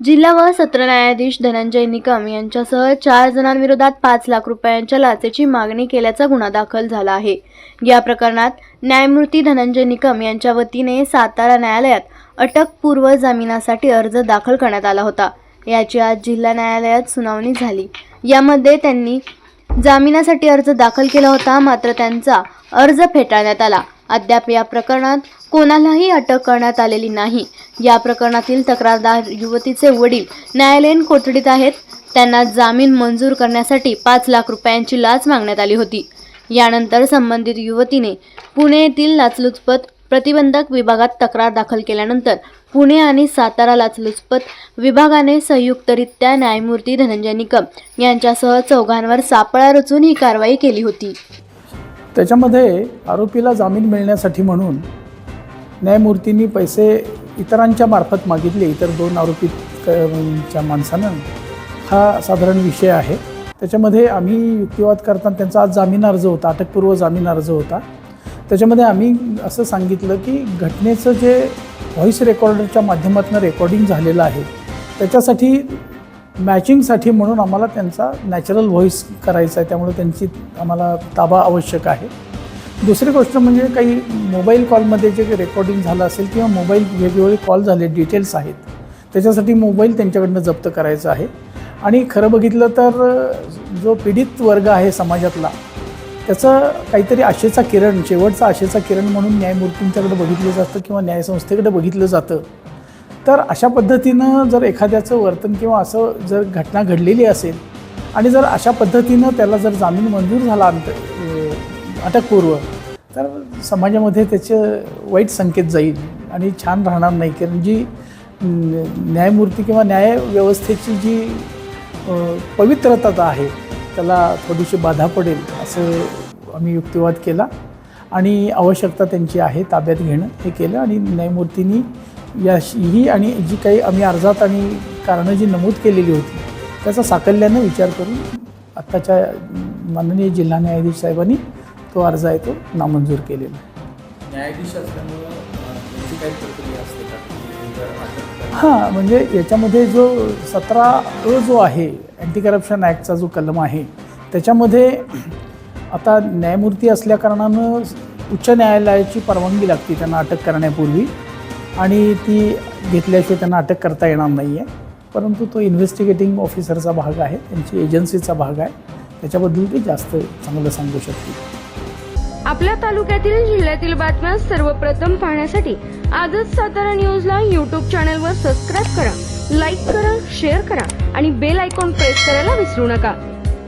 जिल्हा व सत्र न्यायाधीश धनंजय निकम यांच्यासह चार जणांविरोधात पाच लाख रुपयांच्या लाचेची मागणी केल्याचा गुन्हा दाखल झाला आहे. या प्रकरणात न्यायमूर्ती धनंजय निकम यांच्या वतीने सातारा न्यायालयात अटकपूर्व जामिनासाठी अर्ज दाखल करण्यात आला होता. याची आज जिल्हा न्यायालयात सुनावणी झाली. यामध्ये त्यांनी जामिनासाठी अर्ज दाखल केला होता मात्र त्यांचा अर्ज फेटाळण्यात आला. अद्याप या प्रकरणात कोणालाही अटक करण्यात आलेली नाही. या प्रकरणातील तक्रारदार युवतीचे वडील न्यायालयीन कोठडीत आहेत. त्यांना जामीन मंजूर करण्यासाठी पाच लाख रुपयांची लाच मागण्यात आली होती. यानंतर संबंधित युवतीने पुणे येथील लाचलुचपत प्रतिबंधक विभागात तक्रार दाखल केल्यानंतर पुणे आणि सातारा लाचलुचपत विभागाने संयुक्तरित्या न्यायमूर्ती धनंजय निकम यांच्यासह चौघांवर सापळा रचून ही कारवाई केली होती. त्याच्यामध्ये आरोपीला जामीन मिळण्यासाठी म्हणून न्यायमूर्तींनी पैसे इतरांच्या मार्फत मागितले. इतर दोन आरोपी च्या माणसानं हा साधारण विषय आहे. त्याच्यामध्ये आम्ही युक्तिवाद करताना त्यांचा आज जामीन अर्ज होता. अटकपूर्व जामीन अर्ज होता. त्याच्यामध्ये आम्ही असं सांगितलं की घटनेचं जे व्हॉईस रेकॉर्डरच्या माध्यमातून रेकॉर्डिंग झालेलं आहे त्याच्यासाठी मॅचिंगसाठी म्हणून आम्हाला त्यांचा नॅचरल व्हॉईस करायचा आहे. त्यामुळे त्यांची आम्हाला ताबा आवश्यक आहे. दुसरी गोष्ट म्हणजे काही मोबाईल कॉलमध्ये जे रेकॉर्डिंग झालं असेल किंवा मोबाईल वेगवेगळे कॉल झाले डिटेल्स आहेत. त्याच्यासाठी मोबाईल त्यांच्याकडनं जप्त करायचा आहे. आणि खरं बघितलं तर जो पीडित वर्ग आहे समाजातला त्याचं काहीतरी आशेचा किरण शेवटचा आशेचा किरण म्हणून न्यायमूर्तींच्याकडे बघितलं जातं किंवा न्यायसंस्थेकडे बघितलं जातं. तर अशा पद्धतीनं जर एखाद्याचं वर्तन किंवा असं जर घटना घडलेली असेल आणि जर अशा पद्धतीनं त्याला जर जामीन मंजूर झाला अंत अटकपूर्व तर समाजामध्ये त्याचे वाईट संकेत जाईल आणि छान राहणार नाही. कारण जी न्यायमूर्ती किंवा न्यायव्यवस्थेची जी पवित्रता आहे त्याला थोडीशी बाधा पडेल असं आम्ही युक्तिवाद केला. आणि आवश्यकता त्यांची आहे ताब्यात घेणं हे केलं आणि न्यायमूर्तींनी या ही आणि जी काही आम्ही अर्जात आणि कारणं जी नमूद केलेली होती त्याचा साकल्यानं विचार करून आत्ताच्या माननीय जिल्हा न्यायाधीश साहेबांनी तो अर्ज आहे तो नामंजूर केलेला न्यायाधीश हां म्हणजे याच्यामध्ये जो सतरा अ जो आहे अँटी करप्शन ॲक्टचा जो कलम आहे त्याच्यामध्ये आता न्यायमूर्ती असल्याकारणानं उच्च न्यायालयाची परवानगी लागते त्यांना अटक करण्यापूर्वी. आणि ती घेतल्याशिवाय त्यांना अटक करता येणार नाही आहे परंतु तो इन्व्हेस्टिगेटिंग ऑफिसरचा भाग आहे त्यांची एजन्सीचा भाग आहे. त्याच्याबद्दल ते जास्त चांगलं सांगू शकतील. आपल्या तालुक्यातील जिल्ह्यातील बातम्या सर्वप्रथम पाहण्यासाठी आजच सातारा न्यूजला यूट्यूब चॅनलवर सबस्क्राईब करा लाईक करा शेअर करा आणि बेल आयकॉन प्रेस करायला विसरू नका.